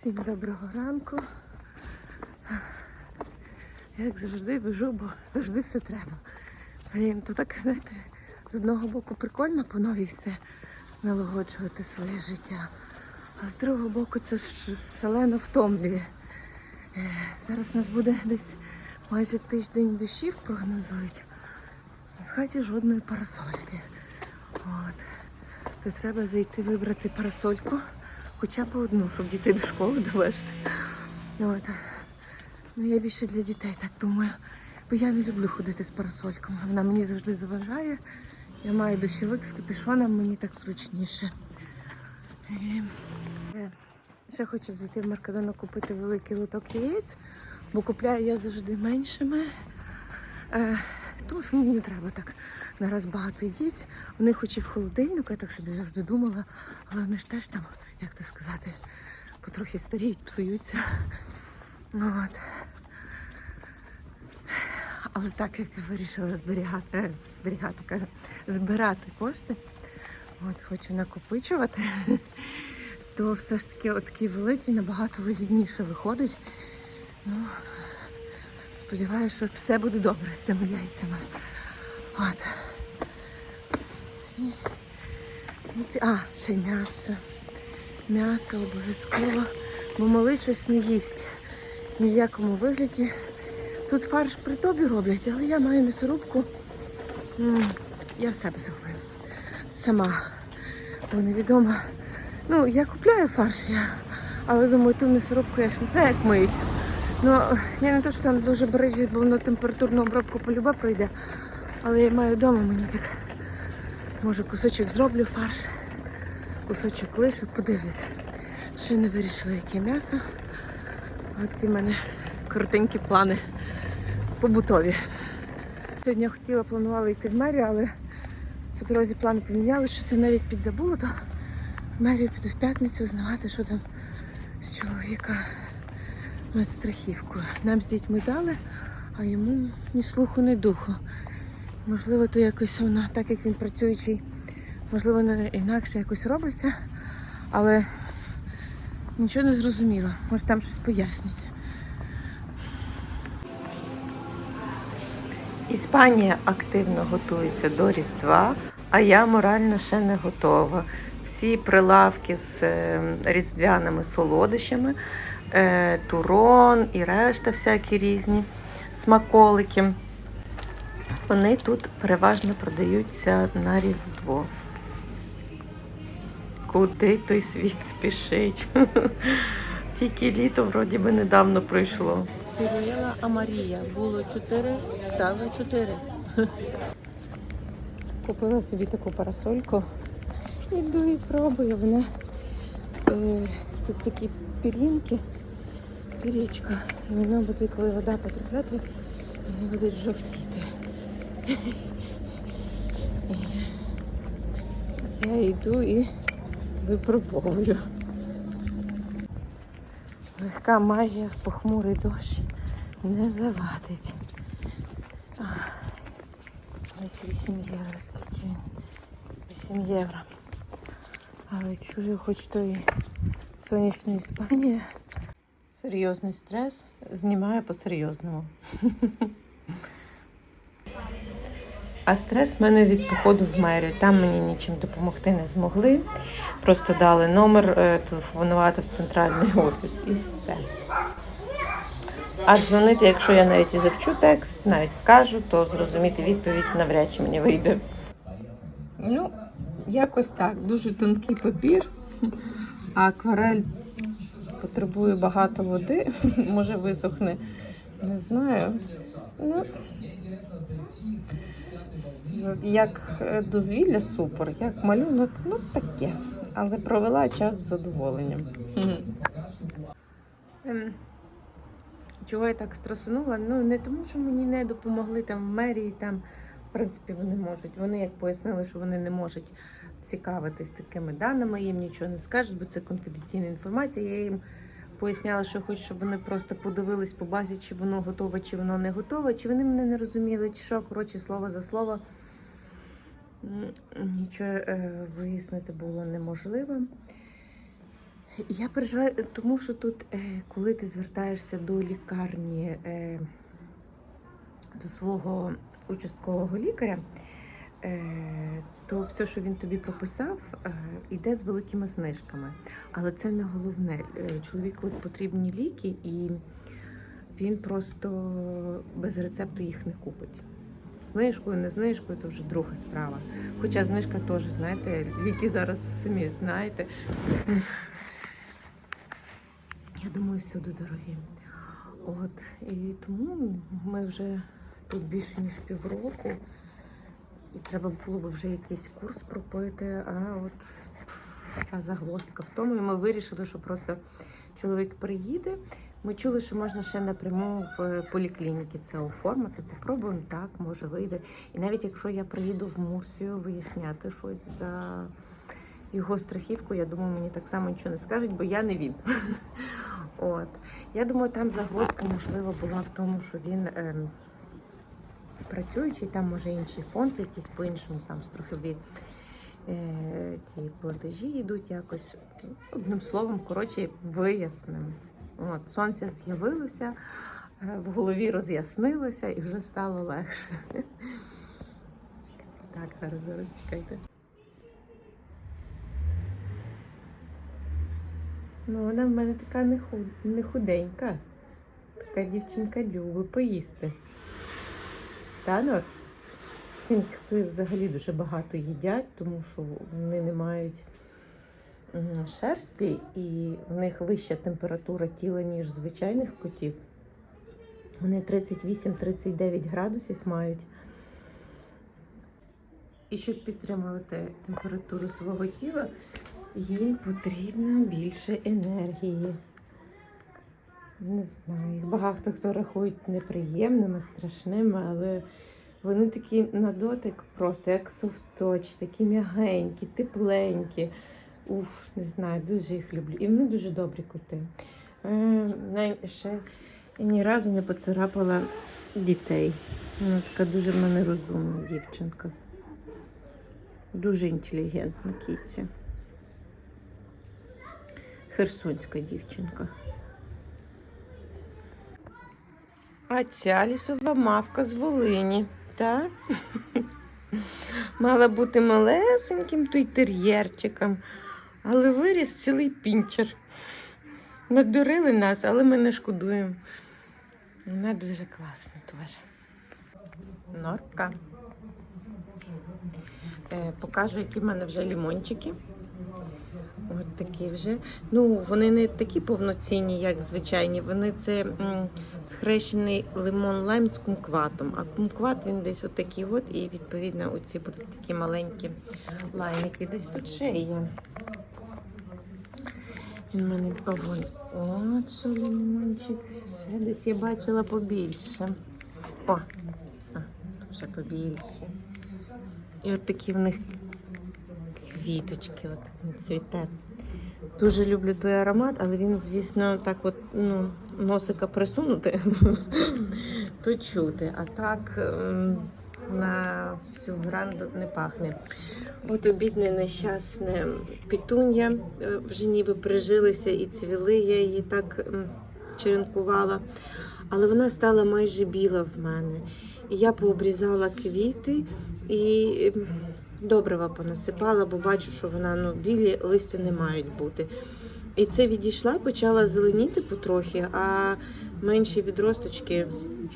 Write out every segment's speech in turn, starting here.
Всім доброго ранку. Як завжди біжу, бо завжди все треба. Блін, то так, знаєте, з одного боку прикольно по новій все налагоджувати своє життя. А з другого боку це шалено втомлює. Е, Зараз нас буде десь майже тиждень дощів прогнозують. В хаті жодної парасольки. От. То треба зайти вибрати парасольку, хоча б одну, щоб дітей до школи довести. От. Ну, я більше для дітей так думаю. Бо я не люблю ходити з парасольками. Вона мені завжди заважає. Я маю дощовик з капюшоном, мені так зручніше. Е, е, Ще хочу зайти в Меркадону купити великий лоток яєць, бо купляю я завжди меншими. Тому що мені не треба так нараз багато яєць. Вони хоч і в холодильнику, я так собі завжди думала, але вони ж теж там, як то сказати, потрохи старіють, псуються. От. Але так як я вирішила зберігати, зберігати, кажу, збирати кошти, от хочу накопичувати, то все ж таки отакий великий набагато вигідніше виходить. Ну, сподіваюся, що все буде добре з тими яйцями. От. А, ще й м'ясо. М'ясо обов'язково, бо малий щось не їсть. Ні в якому вигляді. Тут фарш при тобі роблять, але я маю м'ясорубку. Я в себе зроблю. Сама. Бо невідомо. Ну, я купляю фарш, я, але думаю, ту м'ясорубку я ж не знаю, як миють. Ну, я не то, що там дуже бережуть, бо воно температурну обробку полюба пройде. Але я маю вдома, мені так. Може, кусочок зроблю фарш, кусочок лишу, подивлюсь. Ще не вирішила, яке м'ясо. Ось в мене коротенькі плани побутові. Сьогодні я хотіла планувала йти в мерію, але по дорозі плани поміняли, що це навіть підзабула, то в мерію піду в п'ятницю узнавати, що там з чоловіка медстрахівкою. Нам з дітьми дали, а йому ні слуху, ні духу. Можливо, то якось воно, так як він працюючий, можливо, не інакше якось робиться, але нічого не зрозуміла. Може там щось пояснять. Іспанія активно готується до Різдва, а я морально ще не готова. Всі прилавки з е, різдвяними солодощами, турон і решта всякі різні смаколики. Вони тут переважно продаються на Різдво. Куди той світ спішить? Тільки літо вроді би недавно пройшло. Сируела Амарія. Було 4, стало 4. Купила собі таку парасольку. Іду і пробую. Вона е, тут такі пірінки, пірічка. І воно буде, коли вода потрапляти, вони будуть жовтіти. Я йду і випробовую. Легка магія в похмурий дощ не завадить. Десь 8 євро, скільки він? 8 євро. Але чую, хоч то і сонячна Іспанія. Серйозний стрес знімаю по-серйозному. А стрес в мене від походу в мерію. Там мені нічим допомогти не змогли. Просто дали номер е, телефонувати в центральний офіс і все. А дзвонити, якщо я навіть і завчу текст, навіть скажу, то зрозуміти відповідь навряд чи мені вийде. Ну, якось так. Дуже тонкий папір, а акварель потребує багато води, може висохне. Не знаю. Ну, як е, дозвілля супер, як малюнок, ну таке. Але провела час з задоволенням. Ем, Чого я так стресунула? Ну не тому, що мені не допомогли там в мерії, там, в принципі, вони можуть. Вони як пояснили, що вони не можуть цікавитись такими даними, їм нічого не скажуть, бо це конфіденційна інформація. Я їм поясняла, що хочу, щоб вони просто подивились по базі, чи воно готове, чи воно не готове, чи вони мене не розуміли, чи що, коротше, слово за слово. Нічого е, вияснити було неможливо. Я переживаю, тому що тут, е, коли ти звертаєшся до лікарні, е, до свого участкового лікаря, то все, що він тобі прописав, е, йде з великими знижками. Але це не головне. Е, Чоловіку потрібні ліки, і він просто без рецепту їх не купить. Знижкою, не знижкою, то вже друга справа. Хоча знижка теж, знаєте, ліки зараз самі знаєте. Я думаю, всюди дорогі. От, і тому ми вже тут більше ніж півроку. І треба було б вже якийсь курс пропити, а от ця загвоздка в тому. І ми вирішили, що просто чоловік приїде. Ми чули, що можна ще напряму в поліклініки це оформити. Попробуємо так, може вийде. І навіть якщо я приїду в Мурсію виясняти щось за його страхівку, я думаю, мені так само нічого не скажуть, бо я не він. От. Я думаю, там загвоздка, можливо, була в тому, що він ем, працюючий, там може інший фонд, якийсь по-іншому, там страхові е, ті платежі йдуть якось. Одним словом, коротше, вияснимо. От, сонце з'явилося, е, в голові роз'яснилося і вже стало легше. Так, зараз, зараз чекайте. Ну, вона в мене така не худенька. Така дівчинка любить поїсти. Та ну, сфінкси взагалі дуже багато їдять, тому що вони не мають шерсті і в них вища температура тіла, ніж звичайних котів. Вони 38-39 градусів мають. І щоб підтримувати температуру свого тіла, їм потрібно більше енергії. Не знаю. Багато хто рахують неприємними, страшними, але вони такі на дотик просто як софточ, такі м'ягенькі, тепленькі. Уф, не знаю, дуже їх люблю. І вони дуже добрі коти. Е, ще ні разу не поцарапала дітей. Вона така дуже в мене розумна дівчинка. Дуже інтелігентна кіця. Херсонська дівчинка. А ця лісова мавка з Волині, так? Мала бути малесеньким той тер'єрчиком, але виріс цілий пінчер. Надурили нас, але ми не шкодуємо. Вона дуже класна теж. Норка. Е, покажу, які в мене вже лімончики. От такі вже. Ну, вони не такі повноцінні, як звичайні. Вони це м, схрещений лимон лайм з кумкватом. А кумкват він десь отакий от, і відповідно оці будуть такі маленькі лаймики. Десь тут ще є. Він мене павон. От що лимончик. Ще десь я бачила побільше. О, а, вже побільше. І от такі в них квіточки, от він цвіте. Дуже люблю той аромат, але він, звісно, так от ну, носика присунути, то чути. А так ем, на всю веранду не пахне. От обідне нещасне пітун'я е, вже ніби прижилися і цвіли. Я її так ем, черенкувала. Але вона стала майже біла в мене. І я пообрізала квіти і ем, добрива понасипала, бо бачу, що вона ну, білі листя не мають бути. І це відійшла, почала зеленіти потрохи, а менші відросточки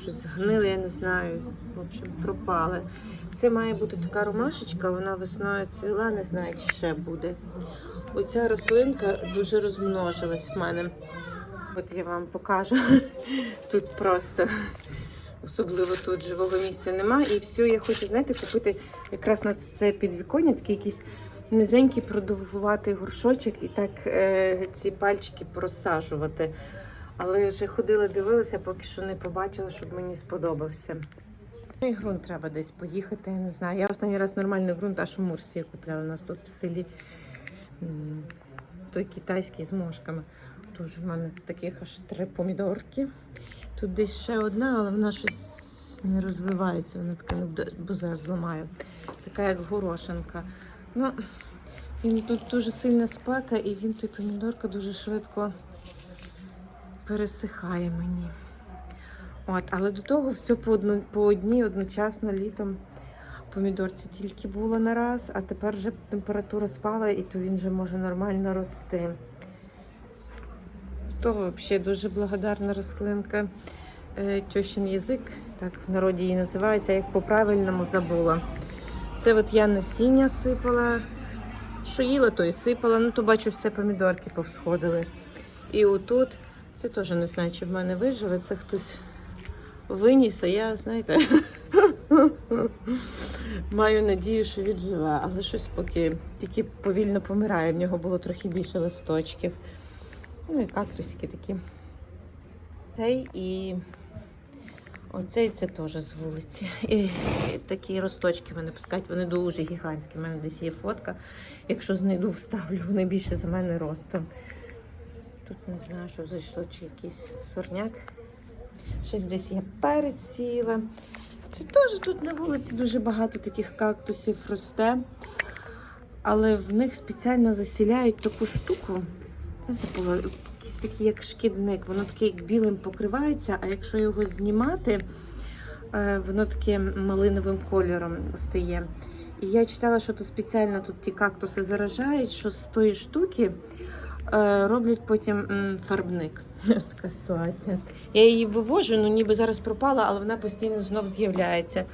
щось гнили, я не знаю. В общем, пропали. Це має бути така ромашечка, вона весною цвіла, не знаю, чи ще буде. Оця рослинка дуже розмножилась в мене. От я вам покажу. Тут просто особливо тут живого місця немає. І все, я хочу, знаєте, купити якраз на це підвіконня такий якийсь низенький продовгуватий горшочок і так е, ці пальчики просаджувати. Але вже ходила, дивилася, поки що не побачила, щоб мені сподобався. Ну і ґрунт треба десь поїхати, я не знаю. Я останній раз нормальний ґрунт аж у Мурсії купляла. У нас тут в селі той китайський з мошками. Дуже в мене таких аж три помідорки. Тут десь ще одна, але вона щось не розвивається. Вона така, не буде, бо зараз зламаю. Така як горошинка. Ну, Він тут дуже сильна спека, і він той помідорка дуже швидко пересихає мені. От, але до того все по, одно, по одній одночасно літом помідорці тільки було на раз, а тепер вже температура спала, і то він вже може нормально рости. То взагалі дуже благодарна рослинка. Е, Тьощин язик, так в народі її називається, як по-правильному забула. Це от я насіння сипала. Що їла, то і сипала. Ну, то бачу, все помідорки повсходили. І отут, це теж не знаю, чи в мене виживе, це хтось виніс, а я, знаєте, маю надію, що відживе, але щось поки тільки повільно помирає. В нього було трохи більше листочків. Ну і кактусики такі. Цей і оцей це теж з вулиці. І, такі росточки вони пускають, вони дуже гігантські. У мене десь є фотка. Якщо знайду, вставлю, вони більше за мене ростом. Тут не знаю, що зайшло, чи якийсь сорняк. Щось десь я перець сіла. Це теж тут на вулиці дуже багато таких кактусів росте. Але в них спеціально засіляють таку штуку. Забула, якийсь такий як шкідник. Воно таке як білим покривається, а якщо його знімати, е, воно таке малиновим кольором стає. І я читала, що то спеціально тут ті кактуси заражають, що з тої штуки е, роблять потім фарбник. Така ситуація. Я її вивожу, ну ніби зараз пропала, але вона постійно знов з'являється.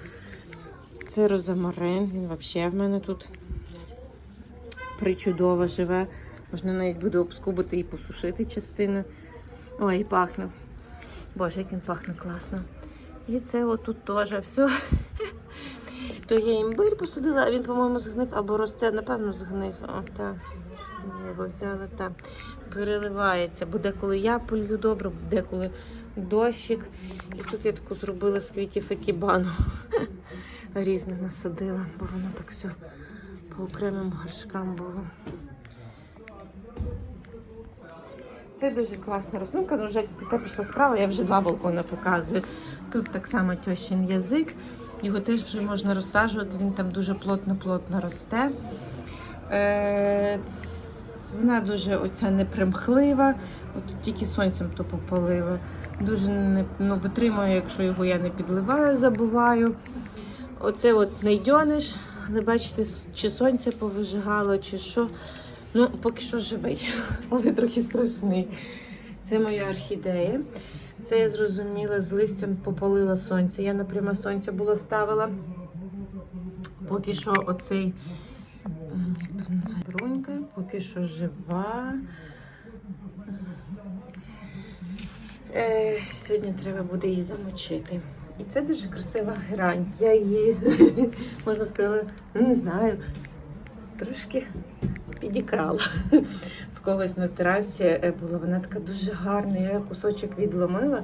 Це розамарин, він взагалі в мене тут причудово живе. Можна навіть буде обскубити і посушити частину. Ой, і пахне. Боже, як він пахне класно. І це отут теж все. То я імбир посадила, а він, по-моєму, згнив або росте, напевно, згнив. О, так. Я його взяла та переливається. Бо деколи я полью добре, деколи дощик. І тут я таку зробила з квітів екібану. Різне насадила, бо воно так все по окремим горшкам було. Це дуже класна рослинка, ну вже яка пішла справа, я вже два балкони показую. Тут так само тьощин язик, його теж вже можна розсаджувати, він там дуже плотно-плотно росте. Е, вона дуже оця непримхлива, от тільки сонцем то попалила. Дуже не, ну, витримує, якщо його я не підливаю, забуваю. Оце от найдьониш, але бачите, чи сонце повижигало, чи що. Ну, поки що живий, але трохи страшний. Це моя орхідея. Це я зрозуміла, з листям попалила сонце. Я на пряме сонця була ставила. Поки що оцей, як то називається, брунька, поки що жива. Е, сьогодні треба буде її замочити. І це дуже красива грань. Я її, можна сказати, ну не знаю, трошки підікрала. В когось на терасі е, була вона така дуже гарна. Я кусочок відломила,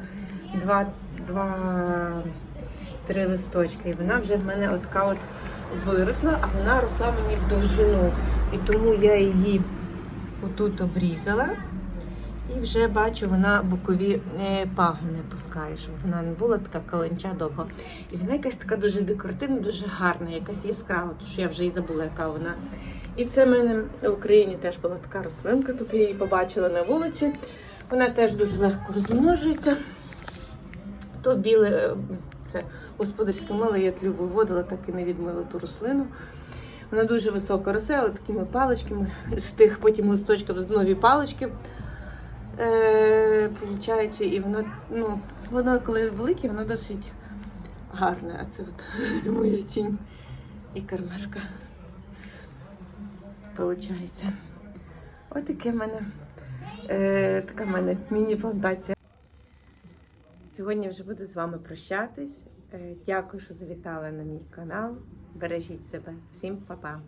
два, два три листочки. І вона вже в мене от така от виросла, а вона росла мені в довжину. І тому я її отут обрізала. І вже бачу, вона бокові е, пагони пускає, щоб вона не була така каленча довго. І вона якась така дуже декоративна, дуже гарна, якась яскрава, тому що я вже і забула, яка вона. І це в мене в Україні теж була така рослинка. Тут я її побачила на вулиці. Вона теж дуже легко розмножується. То біле, е, це господарське мило, я тлю виводила, так і не відмила ту рослину. Вона дуже високо росте, от такими паличками, з тих потім листочків з нові палички. Е, получається, і воно, ну, воно коли велике, воно досить гарне. А це от моя тінь і кармашка. Получається. Ось таке в мене е, така в мене міні-плантація. Сьогодні вже буду з вами прощатись. Е, дякую, що завітали на мій канал. Бережіть себе. Всім па-па!